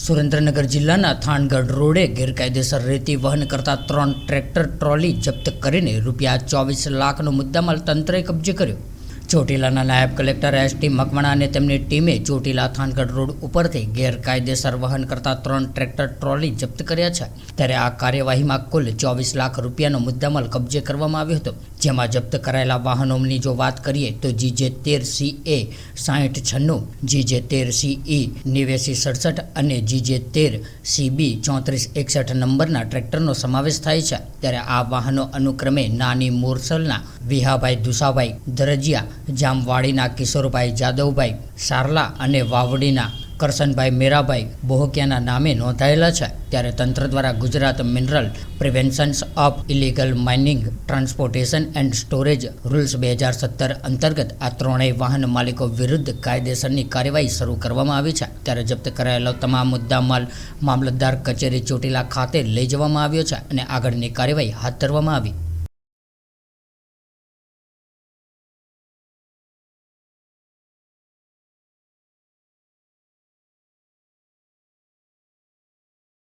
સુરેન્દ્રનગર જિલ્લાના થાણગઢ રોડે ગેરકાયદેસર રેતી વહન કરતા ત્રણ ટ્રેક્ટર, ટ્રોલી જપ્ત કરીને રૂપિયા ચોવીસ લાખનો મુદ્દામાલ તંત્રએ કબજે કર્યો. ચોટીલાના નાયબ કલેક્ટર એસ ટી મકવાણા અને તેમની ટીમે ચોટીલા થાનગઢ રોડ ઉપરથી ગેરકાયદેસર વહન કરતા ત્રણ ટ્રેક્ટર ટ્રોલી જપ્ત કર્યા છે. ત્યારે આ કાર્યવાહીમાં કુલ ચોવીસ લાખ રૂપિયાનો મુદ્દામાલ કબજે કરવામાં આવ્યો હતો. જેમાં જપ્ત કરાયેલા વાહનોની જો વાત કરીએ તો જીજે તેર સી એ સાહીઠ છન્નું, જીજે તેર સી ઈ નેવ્યાસી સડસઠ અને જીજે તેર સીબી ચોત્રીસ એકસઠ નંબરના ટ્રેક્ટરનો સમાવેશ થાય છે. ત્યારે આ વાહનો અનુક્રમે નાની મોરસલના વિહાભાઈ દુસાભાઈ દરજિયા જામવાડીના કિશોરભાઈ જાદવભાઈ, સારલા અને વાવડીના કરશનભાઈ મેરાભાઈ બોહકિયાના નામે નોંધાયેલા છે. ત્યારે તંત્ર દ્વારા Gujarat mineral preventions of illegal mining, transportation and storage rules બે હજાર સત્તર અંતર્ગત આ ત્રણેય વાહન માલિકો વિરુદ્ધ કાયદેસરની કાર્યવાહી શરૂ કરવામાં આવી છે. ત્યારે જપ્ત કરાયેલો તમામ મુદ્દામાલ મામલતદાર કચેરી ચોટીલા ખાતે લઈ જવામાં આવ્યો છે અને આગળની કાર્યવાહી હાથ ધરવામાં આવી.